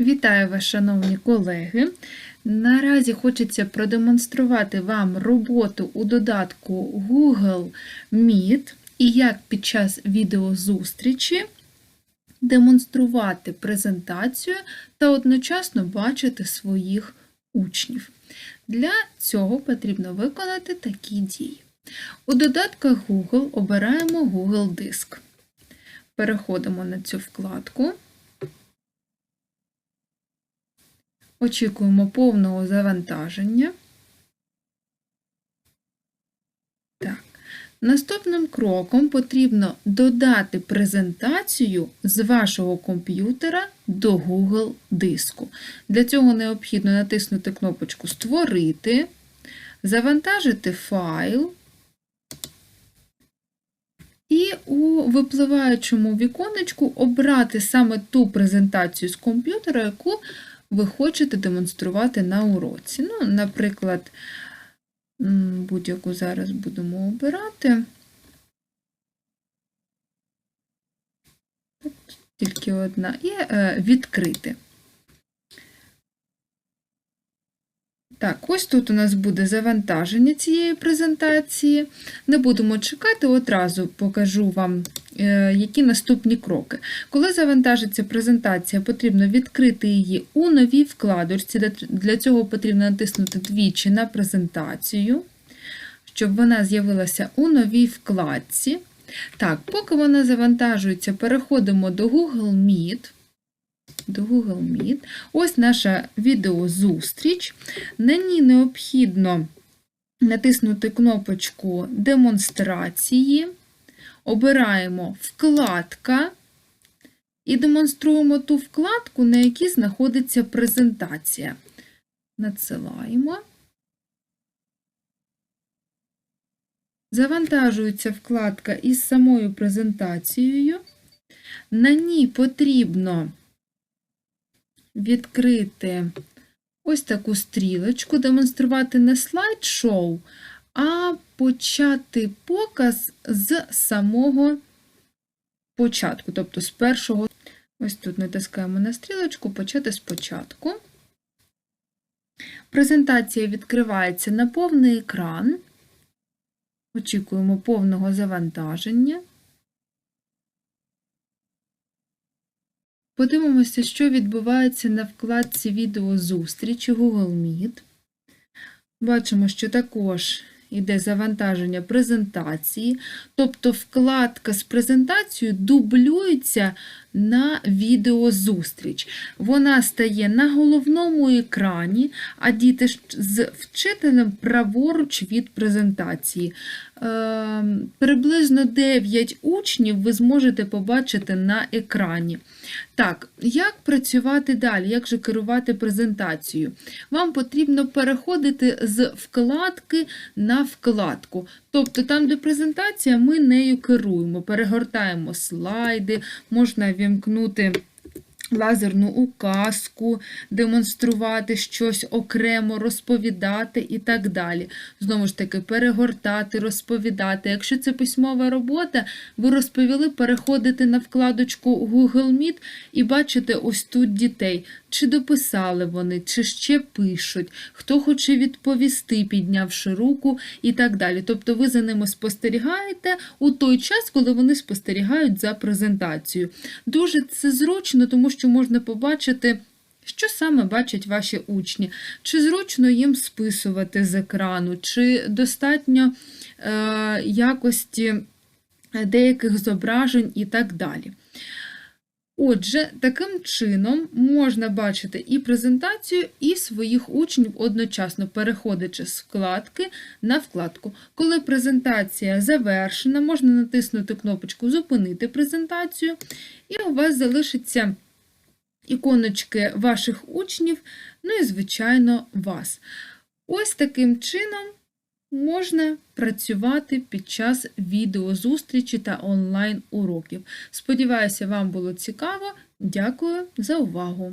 Вітаю вас, шановні колеги! Наразі хочеться продемонструвати вам роботу у додатку Google Meet і як під час відеозустрічі демонструвати презентацію та одночасно бачити своїх учнів. Для цього потрібно виконати такі дії. У додатках Google обираємо Google Диск. Переходимо на цю вкладку. Очікуємо повного завантаження. Так. Наступним кроком потрібно додати презентацію з вашого комп'ютера до Google диску. Для цього необхідно натиснути кнопочку Створити, завантажити файл. І у випливаючому віконечку обрати саме ту презентацію з комп'ютера, яку ви хочете демонструвати на уроці. Ну, Наприклад, будь-яку зараз будемо обирати. Тільки одна. І е, відкрити. Так, ось тут у нас буде завантаження цієї презентації. Не будемо чекати, одразу покажу вам, е, які наступні кроки. Коли завантажиться презентація, потрібно відкрити її у новій вкладочці. Для цього потрібно натиснути двічі на презентацію, щоб вона з'явилася у новій вкладці. Так, поки вона завантажується, переходимо до Google Meet до Google Meet. Ось наша відеозустріч. На ній необхідно натиснути кнопочку демонстрації, обираємо вкладка і демонструємо ту вкладку, на якій знаходиться презентація. Надсилаємо. Завантажується вкладка із самою презентацією. На ній потрібно відкрити ось таку стрілочку, демонструвати не слайд-шоу, а почати показ з самого початку, тобто з першого. Ось тут натискаємо на стрілочку, почати спочатку. Презентація відкривається на повний екран. Очікуємо повного завантаження. Подивимося, що відбувається на вкладці відеозустрічі Google Meet. Бачимо, що також йде завантаження презентації, тобто вкладка з презентацією дублюється на відеозустріч. Вона стає на головному екрані, а діти з вчителем праворуч від презентації. Е, приблизно 9 учнів ви зможете побачити на екрані. Так, як працювати далі, як же керувати презентацією? Вам потрібно переходити з вкладки на вкладку. Тобто, там, де презентація, ми нею керуємо, перегортаємо слайди, можна вімкнути лазерну указку, демонструвати щось окремо, розповідати і так далі. Знову ж таки, перегортати, розповідати. Якщо це письмова робота, ви розповіли, переходите на вкладочку Google Meet і бачите ось тут дітей. Чи дописали вони, чи ще пишуть, хто хоче відповісти, піднявши руку і так далі. Тобто ви за ними спостерігаєте у той час, коли вони спостерігають за презентацією. Дуже це зручно, тому що можна побачити. Що саме бачать ваші учні? Чи зручно їм списувати з екрану, чи достатньо е, якості деяких зображень і так далі. Отже, таким чином можна бачити і презентацію, і своїх учнів одночасно, переходячи з вкладки на вкладку. Коли презентація завершена, можна натиснути кнопочку Зупинити презентацію, і у вас залишиться іконочки ваших учнів, ну і, звичайно, вас. Ось таким чином можна працювати під час відеозустрічі та онлайн-уроків. Сподіваюся, вам було цікаво. Дякую за увагу!